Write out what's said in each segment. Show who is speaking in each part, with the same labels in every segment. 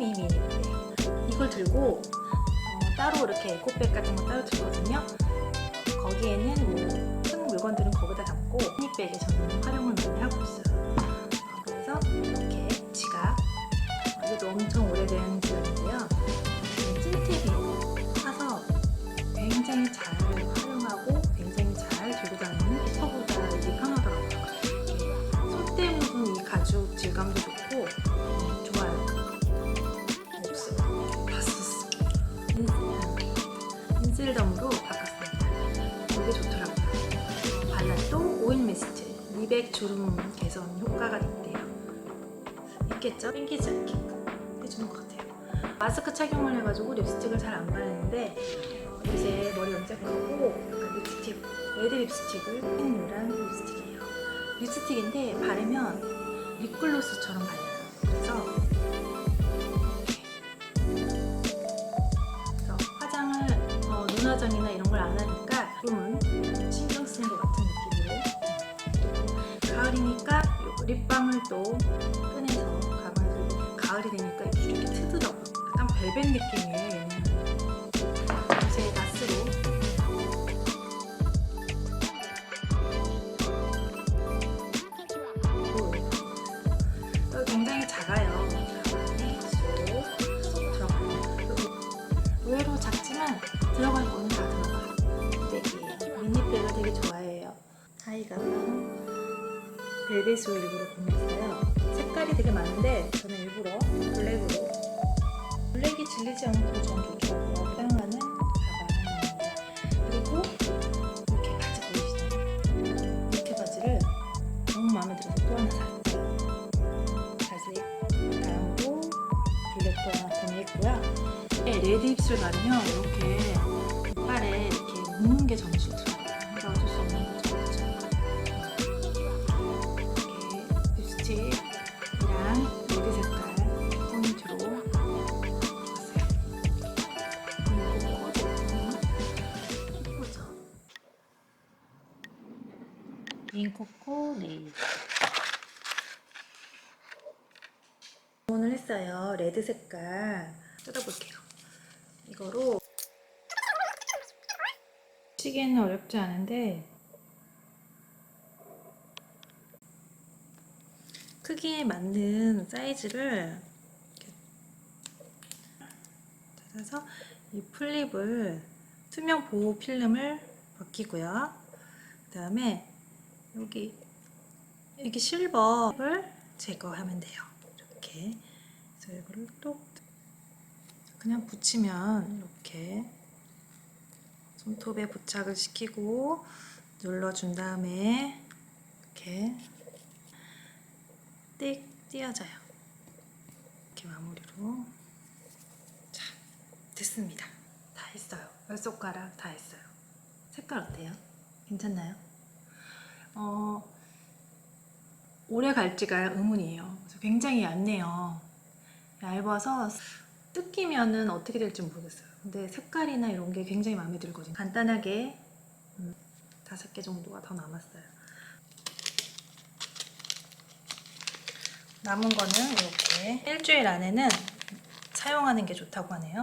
Speaker 1: 미미인데 이걸 들고 어, 따로 이렇게 에코백 같은 거 따로 들거든요. 거기에는 큰 물건들은 거기다 담고 미니백에 저는 활용을 많이 하고 있어요. 미스트, 미백 주름 개선 효과가 있대요. 있겠죠? 땡기지 않게 해주는 것 같아요. 마스크 착용을 해가지고 립스틱을 잘 안 바르는데 어, 요새 머리 염색하고 약간 립스틱, 레드 립스틱을 핑크한 립스틱이에요. 립스틱인데 바르면 립글로스처럼 발려요. 그래서 화장을 어, 눈 화장이나 이런 걸 안 하니까 조금은 신경 쓰는 것 같은 또 가을이니까 요 립밤을 또 꺼내서 들고 가을이 되니까 이렇게 트더라고요. 약간 벨벳 느낌이에요. 얘는 벨벳으로 일부러 구매했어요. 색깔이 되게 많은데 저는 일부러 블랙으로 블랙이 질리지 않고 전 좋더라고요. 사용하는 가방입니다. 그리고 이렇게 바지 보이시나요? 이렇게 바지를 너무 마음에 들어서 또 하나 샀어요. 자색 다음으로 블랙도 하나 구매했고요. 네, 레드 립스를 바르면 이렇게 이빨에 이렇게 묻는 게싫 윙코코 네일 주문을 했어요. 레드 색깔 뜯어볼게요. 이거로 시기에는 어렵지 않은데 크기에 맞는 사이즈를 찾아서 이 플립을 투명 보호 필름을 벗기고요. 그 다음에 여기 여기 실버를 제거하면 돼요. 이렇게 그래서 이거를 또 그냥 붙이면 이렇게 손톱에 부착을 시키고 눌러준 다음에 이렇게 띡 띄어져요. 이렇게 마무리로 자 됐습니다. 다 했어요. 열 손가락 다 했어요. 색깔 어때요? 괜찮나요? 어 오래 갈지가 의문이에요. 굉장히 얇네요. 얇아서 뜯기면은 어떻게 될지 모르겠어요. 근데 색깔이나 이런 게 굉장히 마음에 들거든요. 간단하게 음, 다섯 개 정도가 더 남았어요. 남은 거는 이렇게 일주일 안에는 사용하는 게 좋다고 하네요.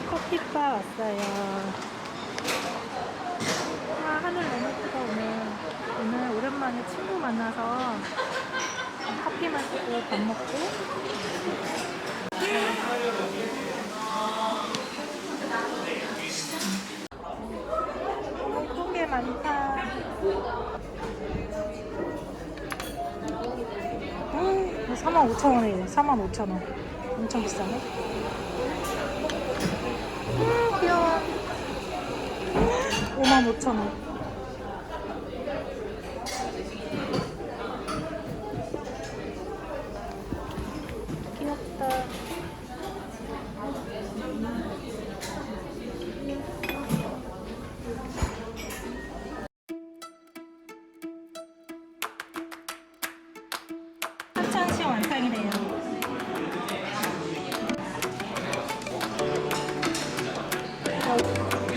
Speaker 1: 커피바 왔어요. 아, 하늘 너무 예쁘다, 오늘. 오랜만에 친구 만나서 커피 마시고 밥 먹고. 예쁜 게 많다. 음, 45,000원이에요. 45,000원. 엄청 비싸네. 음, 귀여워. 55,000원.